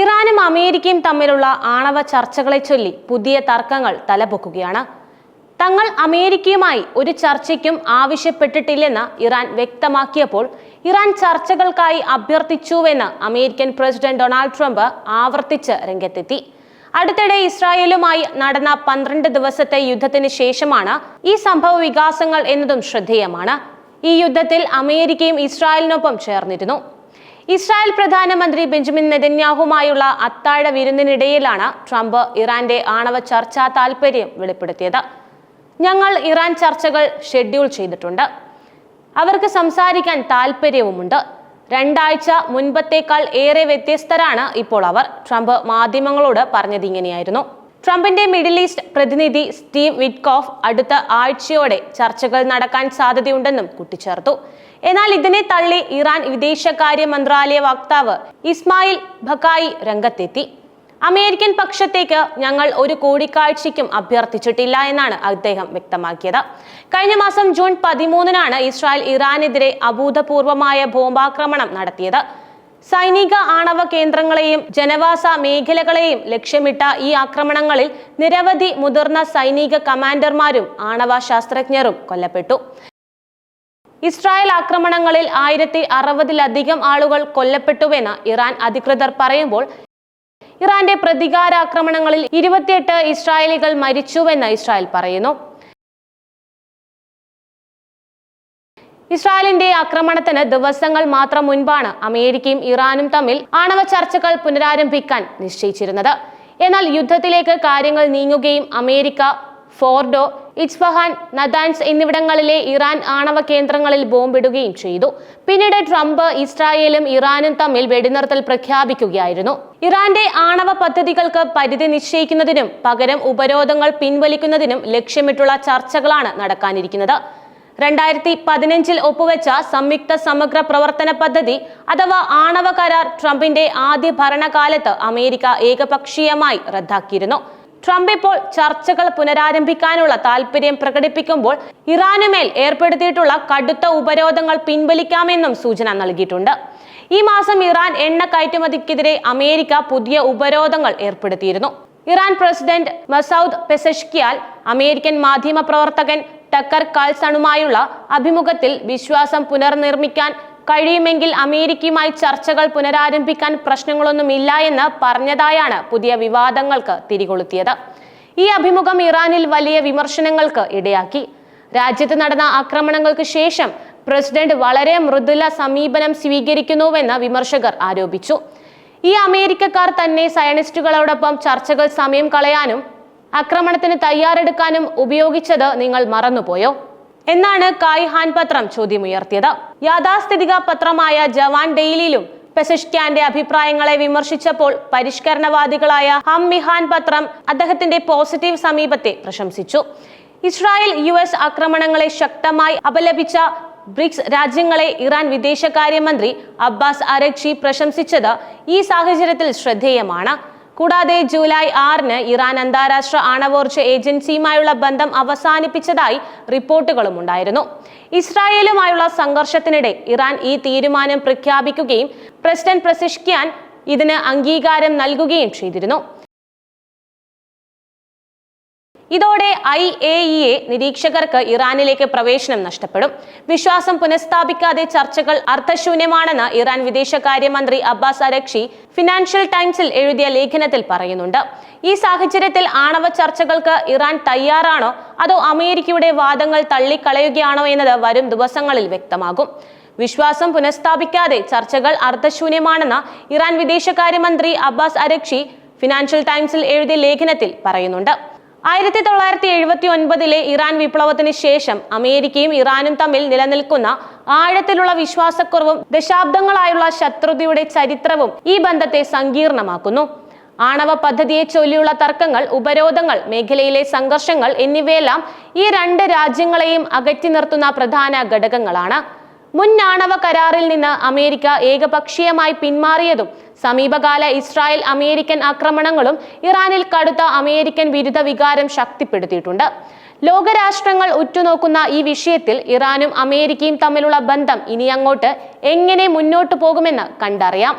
ഇറാനും അമേരിക്കയും തമ്മിലുള്ള ആണവ ചർച്ചകളെ ചൊല്ലി പുതിയ തർക്കങ്ങൾ തലപൊക്കുകയാണ്. തങ്ങൾ അമേരിക്കയുമായി ഒരു ചർച്ചയ്ക്കും ആവശ്യപ്പെട്ടിട്ടില്ലെന്ന് ഇറാൻ വ്യക്തമാക്കിയപ്പോൾ ഇറാൻ ചർച്ചകൾക്കായി അഭ്യർത്ഥിച്ചുവെന്ന് അമേരിക്കൻ പ്രസിഡന്റ് ഡൊണാൾഡ് ട്രംപ് ആവർത്തിച്ച് രംഗത്തെത്തി. അടുത്തിടെ ഇസ്രായേലുമായി നടന്ന പന്ത്രണ്ട് ദിവസത്തെ യുദ്ധത്തിന് ശേഷമാണ് ഈ സംഭവ വികാസങ്ങൾ എന്നതും ശ്രദ്ധേയമാണ്. ഈ യുദ്ധത്തിൽ അമേരിക്കയും ഇസ്രായേലിനൊപ്പം ചേർന്നിരുന്നു. ഇസ്രായേൽ പ്രധാനമന്ത്രി ബെഞ്ചമിൻ നെതന്യാഹുമായുള്ള അത്താഴ വിരുന്നിനിടയിലാണ് ട്രംപ് ഇറാന്റെ ആണവ ചർച്ചാ താൽപര്യം വെളിപ്പെടുത്തിയത്. ഞങ്ങൾ ഇറാൻ ചർച്ചകൾ ഷെഡ്യൂൾ ചെയ്തിട്ടുണ്ട്. അവർക്ക് സംസാരിക്കാൻ താല്പര്യവുമുണ്ട് രണ്ടാഴ്ച മുൻപത്തേക്കാൾ ഏറെ വ്യത്യസ്തരാണ് ഇപ്പോൾ അവർ. ട്രംപ് മാധ്യമങ്ങളോട് പറഞ്ഞത് ഇങ്ങനെയായിരുന്നു ട്രംപിന്റെ മിഡിൽ ഈസ്റ്റ് പ്രതിനിധി സ്റ്റീവ് വിറ്റ്കോഫ് അടുത്ത ആഴ്ചയോടെ ചർച്ചകൾ നടക്കാൻ സാധ്യതയുണ്ടെന്നും കൂട്ടിച്ചേർത്തു. എന്നാൽ ഇതിനെ തള്ളി ഇറാൻ വിദേശകാര്യ മന്ത്രാലയ വക്താവ് ഇസ്മായിൽ ഭക്കായി രംഗത്തെത്തി. അമേരിക്കൻ പക്ഷത്തേക്ക് ഞങ്ങൾ ഒരു കൂടിക്കാഴ്ചയ്ക്കും അഭ്യർത്ഥിച്ചിട്ടില്ല എന്നാണ് അദ്ദേഹം വ്യക്തമാക്കിയത്. കഴിഞ്ഞ മാസം ജൂൺ പതിമൂന്നിനാണ് ഇസ്രായേൽ ഇറാനെതിരെ അഭൂതപൂർവമായ ബോംബാക്രമണം നടത്തിയത്. സൈനിക ആണവ കേന്ദ്രങ്ങളെയും ജനവാസ മേഖലകളെയും ലക്ഷ്യമിട്ട ഈ ആക്രമണങ്ങളിൽ നിരവധി മുതിർന്ന സൈനിക കമാൻഡർമാരും ആണവ ശാസ്ത്രജ്ഞരും കൊല്ലപ്പെട്ടു. ഇസ്രായേൽ ആക്രമണങ്ങളിൽ ആയിരത്തി അറുപതിലധികം ആളുകൾ കൊല്ലപ്പെട്ടുവെന്ന് ഇറാൻ അധികൃതർ പറയുമ്പോൾ ഇറാന്റെ പ്രതികാരാക്രമണങ്ങളിൽ ഇരുപത്തിയെട്ട് ഇസ്രായേലികൾ മരിച്ചുവെന്ന് ഇസ്രായേൽ പറയുന്നു. ഇസ്രായേലിന്റെ ആക്രമണത്തിന് ദിവസങ്ങൾ മാത്രം മുൻപാണ് അമേരിക്കയും ഇറാനും തമ്മിൽ ആണവ ചർച്ചകൾ പുനരാരംഭിക്കാൻ നിശ്ചയിച്ചിരുന്നത്. എന്നാൽ യുദ്ധത്തിലേക്ക് കാര്യങ്ങൾ നീങ്ങുകയും അമേരിക്ക ഫോർഡോ ഇസ്ഫഹാൻ നദാൻസ് എന്നിവിടങ്ങളിലെ ഇറാൻ ആണവ കേന്ദ്രങ്ങളിൽ ബോംബിടുകയും ചെയ്തു. പിന്നീട് ട്രംപ് ഇസ്രായേലും ഇറാനും തമ്മിൽ വെടിനിർത്തൽ പ്രഖ്യാപിക്കുകയായിരുന്നു. ഇറാന്റെ ആണവ പദ്ധതികൾക്ക് പരിധി നിശ്ചയിക്കുന്നതിനും പകരം ഉപരോധങ്ങൾ പിൻവലിക്കുന്നതിനും ലക്ഷ്യമിട്ടുള്ള ചർച്ചകളാണ് നടക്കാനിരിക്കുന്നത്. രണ്ടായിരത്തി പതിനഞ്ചിൽ ഒപ്പുവെച്ച സംയുക്ത സമഗ്ര പ്രവർത്തന പദ്ധതി അഥവാ ആണവ കരാർ ട്രംപിന്റെ ആദ്യ ഭരണകാലത്ത് അമേരിക്ക ഏകപക്ഷീയമായി റദ്ദാക്കിയിരുന്നു. ട്രംപ് ഇപ്പോൾ ചർച്ചകൾ പുനരാരംഭിക്കാനുള്ള താൽപര്യം പ്രകടിപ്പിക്കുമ്പോൾ ഇറാനുമേൽ ഏർപ്പെടുത്തിയിട്ടുള്ള കടുത്ത ഉപരോധങ്ങൾ പിൻവലിക്കാമെന്നും സൂചന നൽകിയിട്ടുണ്ട്. ഈ മാസം ഇറാൻ എണ്ണ കയറ്റുമതിക്കെതിരെ അമേരിക്ക പുതിയ ഉപരോധങ്ങൾ ഏർപ്പെടുത്തിയിരുന്നു. Iran president Masoud Pezeshkian American മാധ്യമ പ്രവർത്തകൻ ടക്കർ കാൾസണുമായുള്ള അഭിമുഖത്തിൽ വിശ്വാസം പുനർനിർമ്മിക്കാൻ കഴിയുമെങ്കിൽ അമേരിക്കയുമായി ചർച്ചകൾ പുനരാരംഭിക്കാൻ പ്രശ്നങ്ങളൊന്നുമില്ല എന്ന് പറഞ്ഞതായാണ് പുതിയ വിവാദങ്ങൾക്ക് തിരികൊളുത്തിയത്. ഈ അഭിമുഖം ഇറാനിൽ വലിയ വിമർശനങ്ങൾക്ക് ഇടയാക്കി. രാജ്യത്ത് നടന്ന ആക്രമണങ്ങൾക്ക് ശേഷം പ്രസിഡന്റ് വളരെ മൃദുല സമീപനം സ്വീകരിക്കുന്നുവെന്ന് വിമർശകർ ആരോപിച്ചു. ഈ അമേരിക്കക്കാർ തന്നെ സയനിസ്റ്റുകളോടൊപ്പം ചർച്ചകൾ സമയം കളയാനും ആക്രമണത്തിന് തയ്യാറെടുക്കാനും ഉപയോഗിച്ചത് നിങ്ങൾ മറന്നുപോയോ? എന്നാണ് കായ് ഹാൻ പത്രം ചോദ്യമുയർത്തിയത്. യാഥാസ്ഥിതിക പത്രമായ ജവാൻ ഡെയിലിയിലും പെസിഷ്ക്യാന്റെ അഭിപ്രായങ്ങളെ വിമർശിച്ചപ്പോൾ പരിഷ്കരണവാദികളായ ഹം മിഹാൻ പത്രം അദ്ദേഹത്തിന്റെ പോസിറ്റീവ് സമീപത്തെ പ്രശംസിച്ചു. ഇസ്രായേൽ യു എസ് ആക്രമണങ്ങളെ ശക്തമായി അപലപിച്ച ബ്രിക്സ് രാജ്യങ്ങളെ ഇറാൻ വിദേശകാര്യമന്ത്രി അബ്ബാസ് അരക്ഷി പ്രശംസിച്ചത് ഈ സാഹചര്യത്തിൽ ശ്രദ്ധേയമാണ്. കൂടാതെ ജൂലൈ ആറിന് ഇറാൻ അന്താരാഷ്ട്ര ആണവോർജ ഏജൻസിയുമായുള്ള ബന്ധം അവസാനിപ്പിച്ചതായി റിപ്പോർട്ടുകളും ഉണ്ടായിരുന്നു. ഇസ്രായേലുമായുള്ള സംഘർഷത്തിനിടെ ഇറാൻ ഈ തീരുമാനം പ്രഖ്യാപിക്കുകയും പ്രസിഡന്റ് പ്രസിഷ്ക്യാൻ ഇതിന് അംഗീകാരം നൽകുകയും ചെയ്തിരുന്നു. ഇതോടെ ഐ എ ഇ എ നിരീക്ഷകർക്ക് ഇറാനിലേക്ക് പ്രവേശനം നഷ്ടപ്പെടും. വിശ്വാസം പുനഃസ്ഥാപിക്കാതെ ചർച്ചകൾ അർത്ഥശൂന്യമാണെന്ന് ഇറാൻ വിദേശകാര്യമന്ത്രി അബ്ബാസ് അരക്ഷി ഫിനാൻഷ്യൽ ടൈംസിൽ എഴുതിയ ലേഖനത്തിൽ പറയുന്നുണ്ട്. ഈ സാഹചര്യത്തിൽ ആണവ ചർച്ചകൾക്ക് ഇറാൻ തയ്യാറാണോ? അതോ അമേരിക്കയുടെ വാദങ്ങൾ തള്ളിക്കളയുകയാണോ എന്നത് വരും ദിവസങ്ങളിൽ വ്യക്തമാകും. വിശ്വാസം പുനഃസ്ഥാപിക്കാതെ ചർച്ചകൾ അർത്ഥശൂന്യമാണെന്ന് ഇറാൻ വിദേശകാര്യമന്ത്രി അബ്ബാസ് അരക്ഷി ഫിനാൻഷ്യൽ ടൈംസിൽ എഴുതിയ ലേഖനത്തിൽ പറയുന്നുണ്ട്. ആയിരത്തി തൊള്ളായിരത്തി എഴുപത്തി ഒൻപതിലെ ഇറാൻ വിപ്ലവത്തിന് ശേഷം അമേരിക്കയും ഇറാനും തമ്മിൽ നിലനിൽക്കുന്ന ആഴത്തിലുള്ള വിശ്വാസക്കുറവും ദശാബ്ദങ്ങളായുള്ള ശത്രുതയുടെ ചരിത്രവും ഈ ബന്ധത്തെ സങ്കീർണമാക്കുന്നു. ആണവ പദ്ധതിയെ ചൊല്ലിയുള്ള തർക്കങ്ങൾ ഉപരോധങ്ങൾ മേഖലയിലെ സംഘർഷങ്ങൾ എന്നിവയെല്ലാം ഈ രണ്ട് രാജ്യങ്ങളെയും അകറ്റി നിർത്തുന്ന പ്രധാന ഘടകങ്ങളാണ്. മുൻ ആണവ കരാറിൽ നിന്ന് അമേരിക്ക ഏകപക്ഷീയമായി പിന്മാറിയതും സമീപകാല ഇസ്രായേൽ അമേരിക്കൻ ആക്രമണങ്ങളും ഇറാനിൽ കടുത്ത അമേരിക്കൻ വിരുദ്ധ വികാരം ശക്തിപ്പെടുത്തിയിട്ടുണ്ട്. ലോകരാഷ്ട്രങ്ങൾ ഉറ്റുനോക്കുന്ന ഈ വിഷയത്തിൽ ഇറാനും അമേരിക്കയും തമ്മിലുള്ള ബന്ധം ഇനി അങ്ങോട്ട് എങ്ങനെ മുന്നോട്ടു പോകുമെന്ന് കണ്ടറിയാം.